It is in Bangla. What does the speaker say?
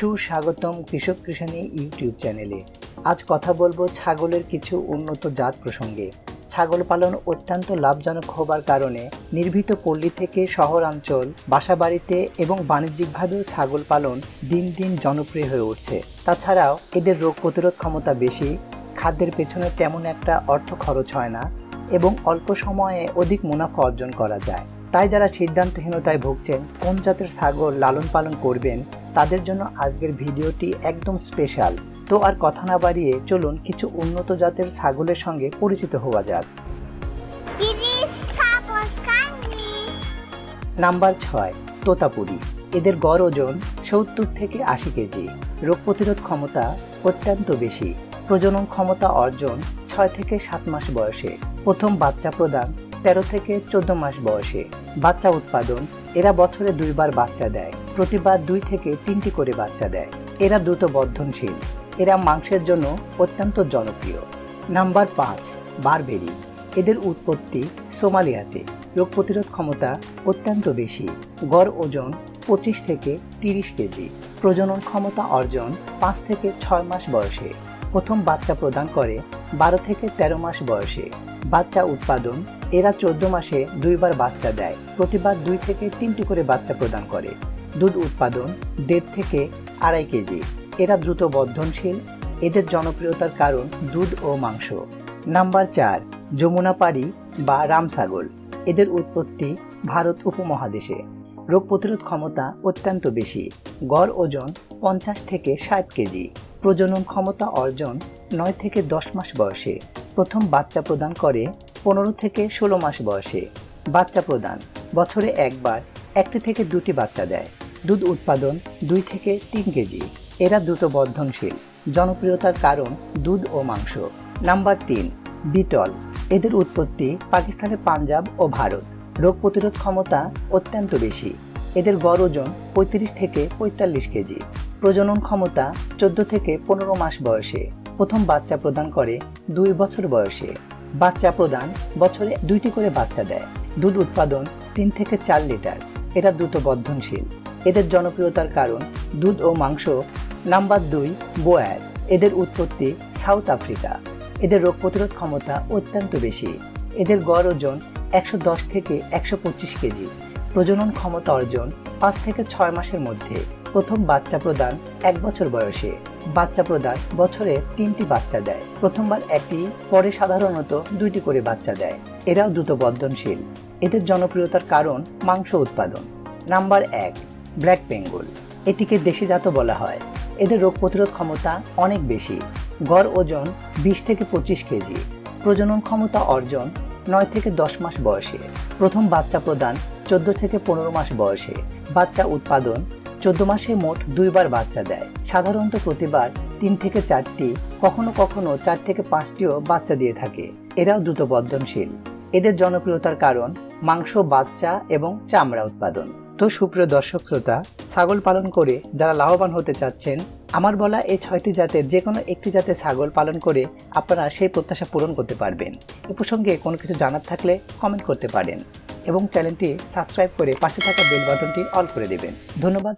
সুস্বাগতম কৃষক কৃষাণী ইউটিউব চ্যানেলে। আজ কথা বলব ছাগলের কিছু উন্নত জাত প্রসঙ্গে। ছাগল পালন অত্যন্ত লাভজনক হবার কারণে নির্ভীত পল্লী থেকে শহরাঞ্চল, বাসাবাড়িতে এবং বাণিজ্যিকভাবেও ছাগল পালন দিন দিন জনপ্রিয় হয়ে উঠছে। তাছাড়াও এদের রোগ প্রতিরোধ ক্ষমতা বেশি, খাদ্যের পেছনে তেমন একটা অর্থ খরচ হয় না এবং অল্প সময়ে অধিক মুনাফা অর্জন করা যায়। তাই যারা সিদ্ধান্তহীনতায় ভুগছেন, কোন জাতের ছাগল লালন পালন করবেন তাদের জন্য আজকের ভিডিওটি একদম স্পেশাল তো আর কথা না বাড়িয়ে চলুন কিছু উন্নত জাতের ছাগলের সঙ্গে পরিচিত হওয়া যাক। নাম্বার ছয় তোতাপুরি। এদের গড় ওজন সত্তর থেকে আশি কেজি। রোগ প্রতিরোধ ক্ষমতা অত্যন্ত বেশি। প্রজনন ক্ষমতা অর্জন ছয় থেকে সাত মাস বয়সে। প্রথম বাচ্চা প্রদান তেরো থেকে চোদ্দ মাস বয়সে। বাচ্চা উৎপাদন, এরা বছরে দুইবার বাচ্চা দেয়, প্রতিবার দুই থেকে তিনটি করে বাচ্চা দেয়। এরা দ্রুত বর্ধনশীল, এরা মাংসের জন্য অত্যন্ত জনপ্রিয়। নাম্বার পাঁচ, বারবেরি। এদের উৎপত্তি সোমালিয়াতে। রোগ প্রতিরোধ ক্ষমতা অত্যন্ত বেশি, গড় ওজন পঁচিশ থেকে তিরিশ কেজি। প্রজনন ক্ষমতা অর্জন পাঁচ থেকে ছয় মাস বয়সে। প্রথম বাচ্চা প্রদান করে বারো থেকে তেরো মাস বয়সে। বাচ্চা উৎপাদন, এরা চোদ্দ মাসে দুইবার বাচ্চা দেয়, প্রতিবার দুই থেকে তিনটি করে বাচ্চা প্রদান করে। দুধ উৎপাদন, দেড় থেকে আড়াই কেজি। এরা দ্রুত বর্ধনশীল, এদের জনপ্রিয়তার কারণ দুধ ও মাংস। নাম্বার চার যমুনাপাড়ি বা রামসাগর এদের উৎপত্তি ভারত উপমহাদেশে। রোগ প্রতিরোধ ক্ষমতা অত্যন্ত বেশি। গড় ওজন পঞ্চাশ থেকে ষাট কেজি। প্রজনন ক্ষমতা অর্জন নয় থেকে দশ মাস বয়সে। প্রথম বাচ্চা প্রদান করে পনেরো থেকে ষোলো মাস বয়সে। বাচ্চা প্রদান বছরে একবার একটি থেকে দুটি বাচ্চা দেয়। দুধ উৎপাদন দুই থেকে তিন কেজি। এরা দ্রুত বর্ধনশীল। জনপ্রিয়তার কারণ দুধ ও মাংস। নাম্বার তিন বিটল এদের উৎপত্তি পাকিস্তানের পাঞ্জাব ও ভারত। রোগ প্রতিরোধ ক্ষমতা অত্যন্ত বেশি। এদের গড় ওজন পঁয়ত্রিশ থেকে পঁয়তাল্লিশ কেজি। প্রজনন ক্ষমতা চোদ্দ থেকে পনেরো মাস বয়সে। প্রথম বাচ্চা প্রদান করে দুই বছর বয়সে। বাচ্চা প্রদান বছরে দুইটি করে বাচ্চা দেয়। দুধ উৎপাদন তিন থেকে চার লিটার। এরা দ্রুত বর্ধনশীল। এদের জনপ্রিয়তার কারণ দুধ ও মাংস নাম্বার দুই বোয়ার। এদের উৎপত্তি সাউথ আফ্রিকা। এদের রোগ প্রতিরোধ ক্ষমতা অত্যন্ত বেশি। এদের গড় ওজন একশো দশ থেকে একশো পঁচিশ কেজি। প্রজনন ক্ষমতা অর্জন পাঁচ থেকে ছয় মাসের মধ্যে। প্রথম বাচ্চা প্রদান এক বছর বয়সে। বাচ্চা প্রদান বছরে তিনটি বাচ্চা দেয়। প্রথমবার একটি, পরে সাধারণত দুইটি করে বাচ্চা দেয়। এরাও দ্রুত বর্ধনশীল। এদের জনপ্রিয়তার কারণ মাংস উৎপাদন। নাম্বার এক, ব্ল্যাক বেঙ্গল। এটিকে দেশি জাত বলা হয়। এদের রোগ প্রতিরোধ ক্ষমতা অনেক বেশি। গড় ওজন বিশ থেকে পঁচিশ কেজি। প্রজনন ক্ষমতা অর্জন নয় থেকে দশ মাস বয়সে। প্রথম বাচ্চা প্রদান চোদ্দ থেকে পনেরো মাস বয়সে। বাচ্চা উৎপাদন চোদ্দ মাসে মোট দুইবার বাচ্চা দেয়। সাধারণত প্রতিবার তিন থেকে চারটি, কখনো কখনো চার থেকে পাঁচটিও বাচ্চা দিয়ে থাকে। এরাও দ্রুত বর্ধনশীল। এদের জনপ্রিয়তার কারণ মাংস, বাচ্চা এবং চামড়া উৎপাদন। তো সুপ্রিয় দর্শক শ্রোতা, ছাগল পালন করে যারা লাভবান হতে চাচ্ছেন আমার বলা এই ছয়টি জাতের যে কোনো একটি জাতের ছাগল পালন করে আপনারা সেই প্রত্যাশা পূরণ করতে পারবেন। এ প্রসঙ্গে কোনো কিছু জানার থাকলে কমেন্ট করতে পারেন এবং চ্যানেলটি সাবস্ক্রাইব করে পাশে থাকা বেল বাটনটি অল করে দেবেন। ধন্যবাদ।